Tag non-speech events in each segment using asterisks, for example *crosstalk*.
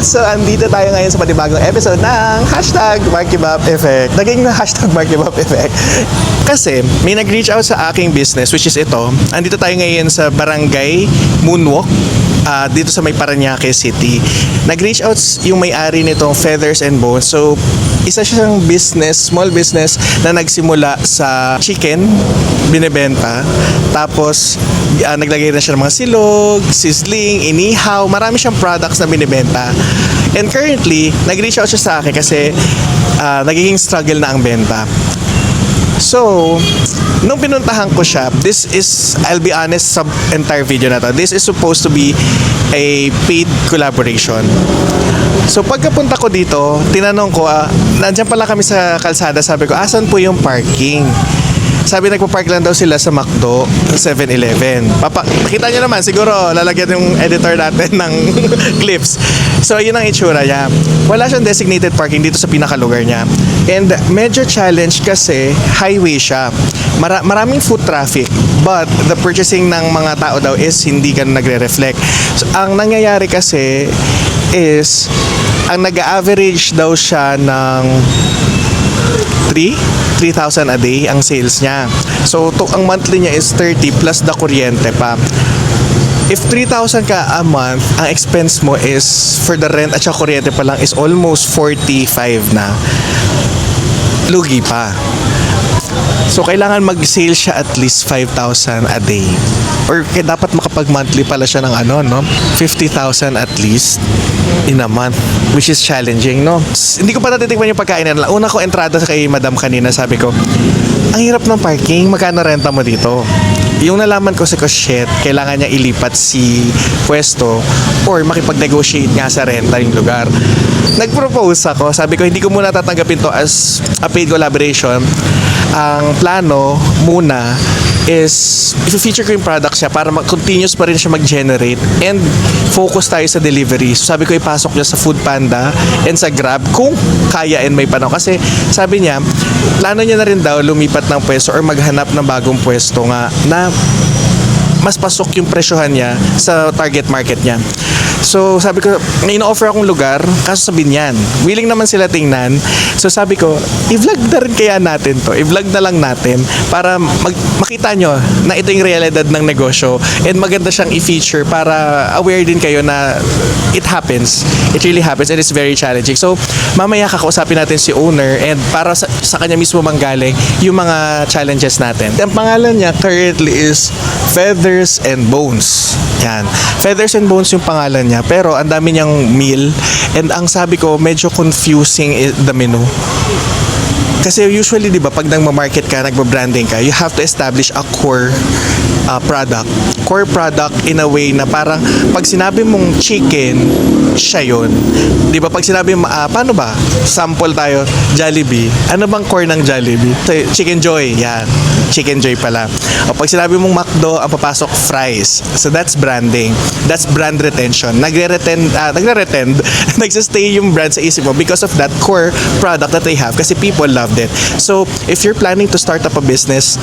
So, andito tayo ngayon sa panibagong episode ng hashtag Markibap Effect. Naging na hashtag Markibap Effect. Kasi, may nag-reach out sa aking business, which is ito. Andito tayo ngayon sa Barangay Moonwalk, ah, dito sa may Paranaque City. Nag-reach out yung may-ari nitong Feathers and Bones. So, isa siyang business, small business na nagsimula sa chicken, binebenta. Tapos, ah, naglagay na siya ng mga silog, sizzling, inihaw. Marami siyang products na binibenta. And currently, nag-reach out siya sa akin kasi ah, nagiging struggle na ang benta. So, nung pinuntahan ko siya, this is, I'll be honest sa entire video na to, this is supposed to be a paid collaboration. So, pagkapunta ko dito, tinanong ko, ah, nandiyan pala kami sa kalsada, sabi ko, asan po yung parking? Sabi nagpa-park lang daw sila sa McDo 7-Eleven. Papa, kita nyo naman, siguro lalagyan yung editor natin *laughs* ng clips. So, yun ang itsura niya. Wala siyang designated parking dito sa pinakalugar niya. And medyo challenge kasi highway siya. Mara- maraming foot traffic. But the purchasing ng mga tao daw is hindi ganun nagre-reflect. So, ang nangyayari kasi is ang nag-average daw siya ng 3 3,000 a day ang sales niya. So, to, ang monthly niya is 30 plus the kuryente pa. If 3,000 ka a month, ang expense mo is for the rent at saka kuryente pa lang is almost 45 na. Lugi pa. So, kailangan mag-sale siya at least 5,000 a day. Or kaya dapat makapag-monthly pala siya ng ano, no? 50,000 at least in a month. Which is challenging, no? Hindi ko pa natitikman yung pagkain nila. Una ko entrada kay madam kanina, sabi ko, ang hirap ng parking, magkano renta mo dito? Yung nalaman ko sa ko, shit, kailangan niya ilipat si pwesto or makipag-negotiate nga sa renta yung lugar. Nag-propose ako, sabi ko, hindi ko muna tatanggapin to as a paid collaboration. Ang plano muna is i-feature ko yung product siya para continuous pa rin siya mag-generate and focus tayo sa delivery. So sabi ko ipasok niya sa Food Panda and sa Grab kung kaya and may panahon. Kasi sabi niya, plano niya na rin daw lumipat ng pwesto or maghanap ng bagong pwesto nga na mas pasok yung presyohan niya sa target market niya. So sabi ko, may ino-offer akong lugar, kaso sa Binyan. Willing naman sila tingnan. So sabi ko, i-vlog na rin kaya natin to. I-vlog na lang natin para mag- makita nyo na ito yung realidad ng negosyo and maganda siyang i-feature para aware din kayo na it happens. It really happens and it's very challenging. So mamaya kakausapin natin si owner and para sa, sa kanya mismo manggaling yung mga challenges natin. Ang pangalan niya currently is Feathers and Bones. Yan. Feathers and Bones yung pangalan niya. Pero ang dami niyang meal. And ang sabi ko, medyo confusing the menu. Kasi usually, di ba, pag nagma-market ka, nagba-branding ka, you have to establish a core uh, product. Core product in a way na parang pag sinabi mong chicken, siya yun. Di ba, pag sinabi mo, ah, paano ba? Sample tayo, Jollibee. Ano bang core ng Jollibee? Chicken Joy, yan. Chicken Joy pala. O pag sinabi mong McDo, ang papasok fries. So that's branding. That's brand retention. Nagre-retend, ah, nagre-retend, *laughs* nagsistay yung brand sa isip mo because of that core product that they have kasi people loved it. So if you're planning to start up a business,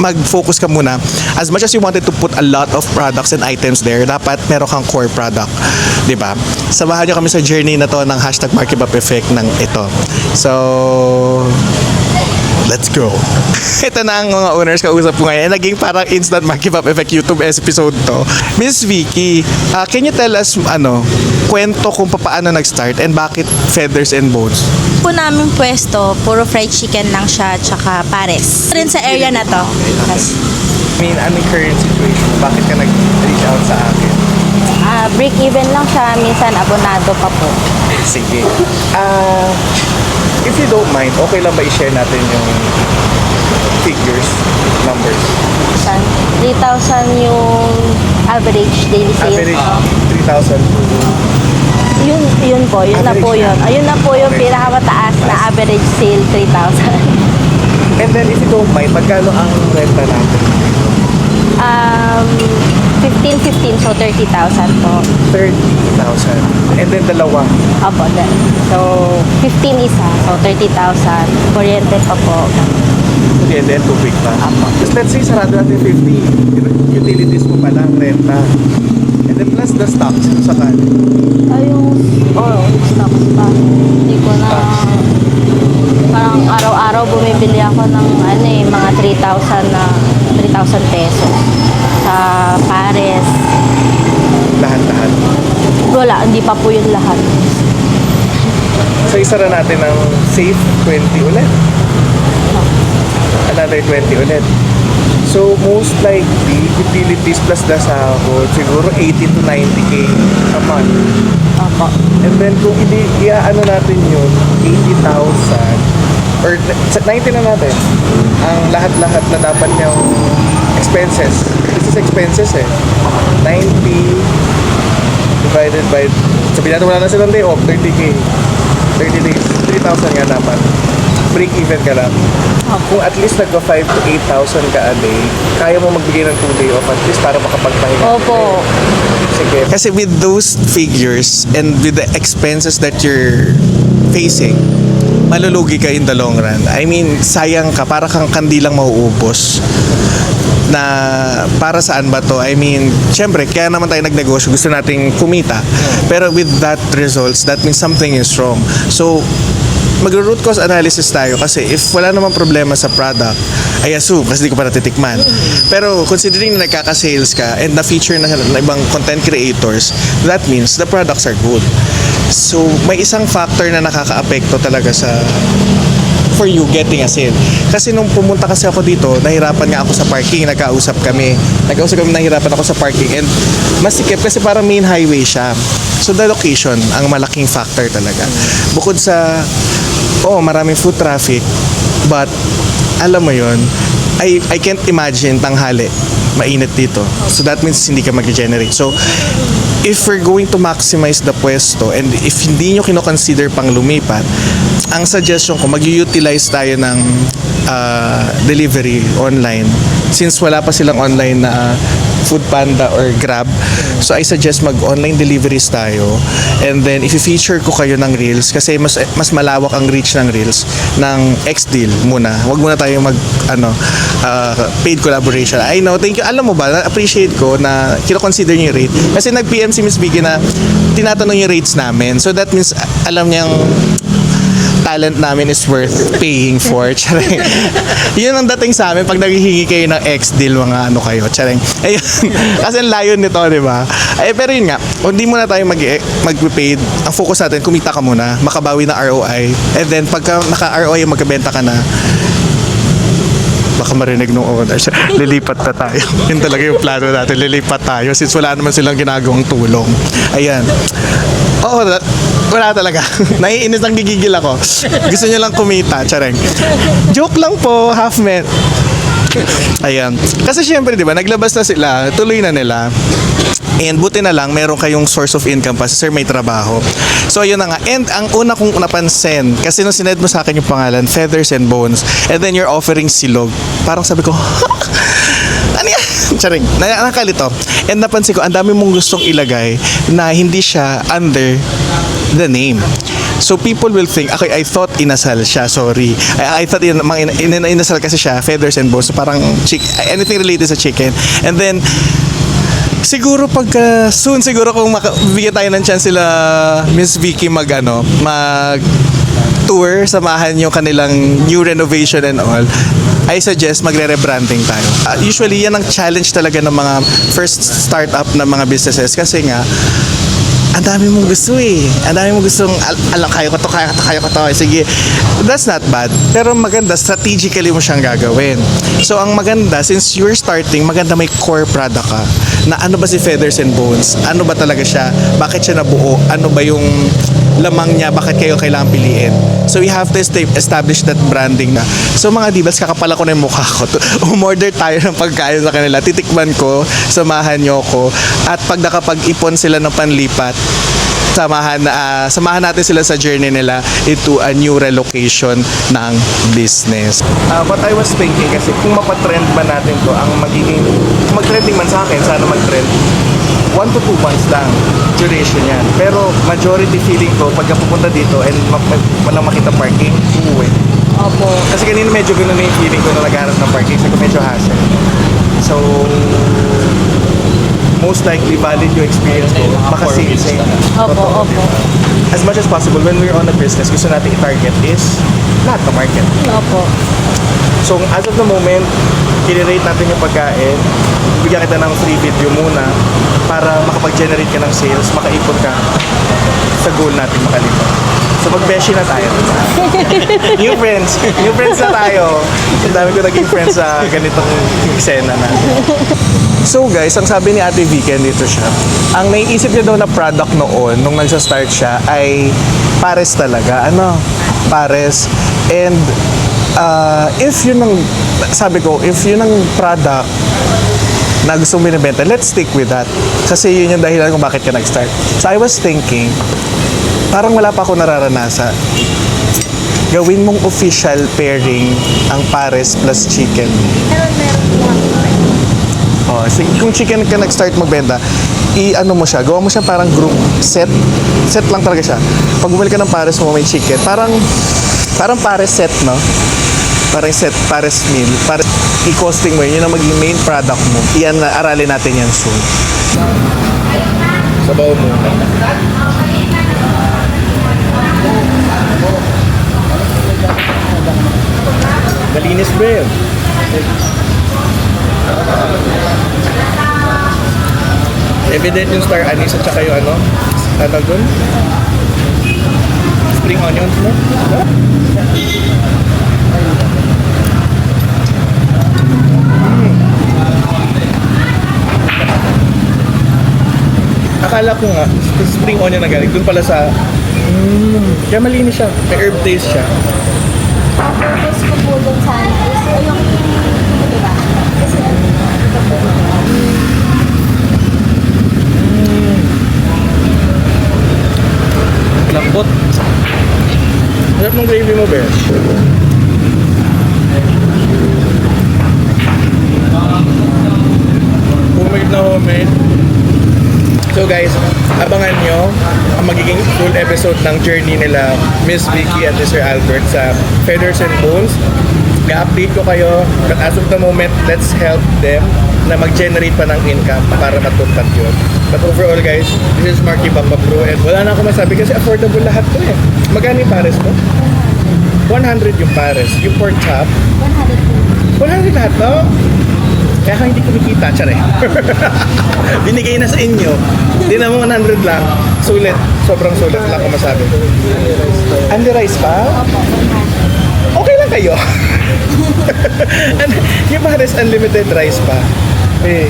mag-focus ka muna. As much as you wanted to put a lot of products and items there, dapat meron kang core product. ba? Samahan niyo kami sa journey na to ng hashtag Markibap Effect ng ito. So, Let's go. Ito na ang mga owners kausap ko ngayon. Naging parang instant Markibap Effect YouTube episode to. Miss Vicky, ah, can you tell us ano, kwento kung paano nag-start and bakit Feathers and Bones? po namin pwesto, puro fried chicken lang siya, tsaka pares. Rin sa area na to. Yes. I mean, ano current situation? Bakit ka nag-reach out sa akin? Ah, break even lang siya, minsan abonado pa po. Sige. Ah, if you don't mind, okay lang ba i-share natin yung figures, numbers? San? 3,000 yung average daily sales. Average Oo. 3,000 to Yun, yun po, yun na po Average yun. na. Ayun na po yung Okay. pinakamataas na average sale, 3,000. And then if you don't mind, magkano ang renta natin? um, 15, 15, so 30,000 po. 30,000. And then dalawa. Opo, da- so 15 isa, so 30,000. Kuryente pa po. Okay, and then tubig pa. Apo. Just let's say sarado natin 50. Utilities mo pa lang, renta. And then plus the stocks, kung sakali. Ayong, ah, oh, stocks pa. Hindi ko na, parang araw-araw bumibili ako ng ano eh, mga 3,000 na, 3,000 pesos sa Pares. Lahat-lahat. Wala, hindi pa po yun lahat. So, isara natin ng safe 20 ulit. Another 20 ulit. So, most likely, utilities plus the sahod, siguro 80 to 90k a month. Opo. And then, kung hindi, ano natin yun, 80,000, or sa 90 na natin, ang lahat-lahat na dapat niyang expenses. This is expenses eh. 90 divided by, sabihin natin wala na silang day off, 30k. 30 days, 3,000 nga dapat. Break even ka lang. Kung at least nagka 5 to 8,000 ka a day, kaya mo magbigay ng 2 day off at least para makapagpahinga. Opo. Sige. Kasi with those figures and with the expenses that you're facing, malulugi ka in the long run. I mean, sayang ka, para kang kandilang mauubos na para saan ba to? I mean, syempre, kaya naman tayo nagnegosyo, gusto nating kumita. Pero with that results, that means something is wrong. So, mag-root cause analysis tayo kasi if wala namang problema sa product, I assume, kasi di ko pa natitikman. Pero considering na nagkaka-sales ka and na-feature na ng ibang content creators, that means the products are good. So, may isang factor na nakaka-apekto talaga sa for you getting a sale. Kasi nung pumunta kasi ako dito, nahirapan nga ako sa parking, nagkausap kami. Nagkausap kami, nahirapan ako sa parking and masikip kasi parang main highway siya. So the location, ang malaking factor talaga. Bukod sa, oh, maraming foot traffic, but alam mo yon I, I can't imagine tanghali mainit dito. So that means hindi ka mag-generate. So if we're going to maximize the pwesto and if hindi nyo kinoconsider pang lumipat, ang suggestion ko, mag-utilize tayo ng ah, delivery online. Since wala pa silang online na Food Panda or Grab, so I suggest mag-online deliveries tayo. And then, if feature ko kayo ng Reels, kasi mas mas malawak ang reach ng Reels, ng X-Deal muna. Huwag muna tayo mag, ano, ah, paid collaboration. I know, thank you. Alam mo ba, na-appreciate ko na kino-consider niyo rate. Kasi nag-PM si Miss Vicky na tinatanong yung rates namin. So that means, alam niyang talent namin is worth paying for. *laughs* Charing. Yun ang dating sa amin pag naghihingi kayo ng X-deal, mga ano kayo. Charing. Ayun. *laughs* Kasi ang layo nito, di ba? Ay, pero yun nga, kung di muna tayo mag mag-paid, ang focus natin, kumita ka muna, makabawi na ROI. And then, pagka naka-ROI, magkabenta ka na, baka marinig nung owners, *laughs* lilipat na tayo. Yun talaga yung plano natin, lilipat tayo since wala naman silang ginagawang tulong. Ayan. Oo, wala, talaga. *laughs* Naiinis ang gigigil ako. Gusto nyo lang kumita, chareng. Joke lang po, half met. Ayan. Kasi syempre, di ba, naglabas na sila, tuloy na nila. And buti na lang, meron kayong source of income pa. Sir, may trabaho. So, yun na nga. And ang una kong napansin, kasi nung sined mo sa akin yung pangalan, Feathers and Bones, and then you're offering silog. Parang sabi ko, *laughs* ano yan? Charing. Na nakalito. And napansin ko, ang dami mong gustong ilagay na hindi siya under the name. So people will think, okay, I thought inasal siya, sorry. I, I thought in, in, in, inasal kasi siya, feathers and bones. So parang chick, anything related sa chicken. And then, siguro pagka soon siguro kung makabigyan tayo ng chance sila Miss Vicky mag ano mag tour samahan yung kanilang new renovation and all I suggest magre-rebranding tayo. Ah, usually yan ang challenge talaga ng mga first startup na mga businesses kasi nga ang dami mong gusto eh. Ang dami mong gustong, al- alam, kaya ko to, kaya ko to, kaya ko to. Sige, that's not bad. Pero maganda, strategically mo siyang gagawin. So, ang maganda, since you're starting, maganda may core product ka. Na ano ba si Feathers and Bones? Ano ba talaga siya? Bakit siya nabuo? Ano ba yung lamang niya? Bakit kayo kailangan piliin? So, we have to esta- establish that branding na. So, mga divas, kakapala ko na yung mukha ko. *laughs* Umorder tayo ng pagkain sa kanila. Titikman ko, samahan niyo ko. At pag nakapag-ipon sila ng panlipat, samahan ah, samahan natin sila sa journey nila into a new relocation ng business. Uh, what I was thinking kasi kung mapatrend ba natin to ang magiging mag-trending man sa akin sana mag-trend 1 to 2 months lang duration yan. Pero majority feeling ko pagka pupunta dito and ma- ma- walang makita parking, uuwi. Opo. Kasi kanina medyo ganun na yung feeling ko na naghanap ng parking. Sabi ko medyo hassle. So, most likely valid yung experience ko. Baka same, same. Opo, opo. as much as possible, when we're on a business, gusto natin i-target is lahat ng market. Opo. So, as of the moment, i-rate natin yung pagkain. Bigyan kita ng free video muna para makapag-generate ka ng sales, makaipon ka sa goal natin makalimutan. So, mag-beshi na tayo. *laughs* new friends. New friends na tayo. Ang dami ko naging friends sa ganitong eksena na. So guys, ang sabi ni Ate Vicky, dito siya, ang naiisip niya daw na product noon, nung nagsa-start siya, ay pares talaga. Ano? Pares. And uh, if yun ang, sabi ko, if yun ang product na gusto mong binibenta, let's stick with that. Kasi yun yung dahilan kung bakit ka nag-start. So I was thinking, parang wala pa ako nararanasan. Gawin mong official pairing ang pares plus chicken. Oh, sige, kung chicken ka nag-start magbenta, i-ano mo siya, gawa mo siya parang group set. Set lang talaga siya. Pag bumili ka ng pares mo may chicken, parang parang pares set, no? Parang set, pares meal. Para i-costing mo yun, yun ang maging main product mo. Iyan na, aralin natin yan soon. Sabaw mo. Malinis ba yun? Evident yung star anise at saka yung ano, ano? Spring onions mo? Akala ko nga, spring onion na galing. Dun pala sa... Mm, kaya malinis siya. May herb taste siya. Ang purpose ko po dun sana is yung, diba? Kasi ito po. Lambot. Sarap ng gravy mo, Bear. Homemade na homemade. So guys, abangan nyo ang magiging full episode ng journey nila Miss Vicky at Mr. Albert sa Feathers and Bones. I-update ko kayo, but as of the moment, let's help them na mag-generate pa ng income para matupad yun. But overall guys, this is Marky Bamba Bro and wala na ako masabi kasi affordable lahat to eh. Magkano yung pares mo? 100 yung pares. Yung pork chop, 100 po. 100 lahat to? Kaya ka hindi kumikita, tsare. *laughs* Binigay na sa inyo. Hindi na mo 100 lang. Sulit. Sobrang sulit. Wala akong masabi. Only rice pa? Opo, 100. Okay lang kayo. *laughs* Yung pares unlimited rice pa. Eh,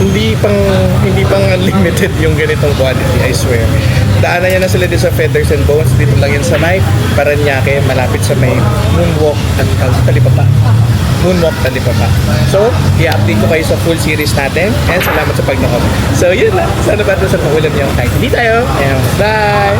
hindi pang hindi pang *laughs* unlimited yung ganitong quality, I swear. Daanan niya na sila dito sa Feathers and Bones, dito lang yan sa May Paranaque, malapit sa may Moonwalk at uh, Talipapa. Moonwalk Talipapa. So, i-update ko kayo sa full series natin and salamat sa pagnakot. So, yun lang. Sana ba ito sa pangulan niyo kahit hindi tayo. And bye!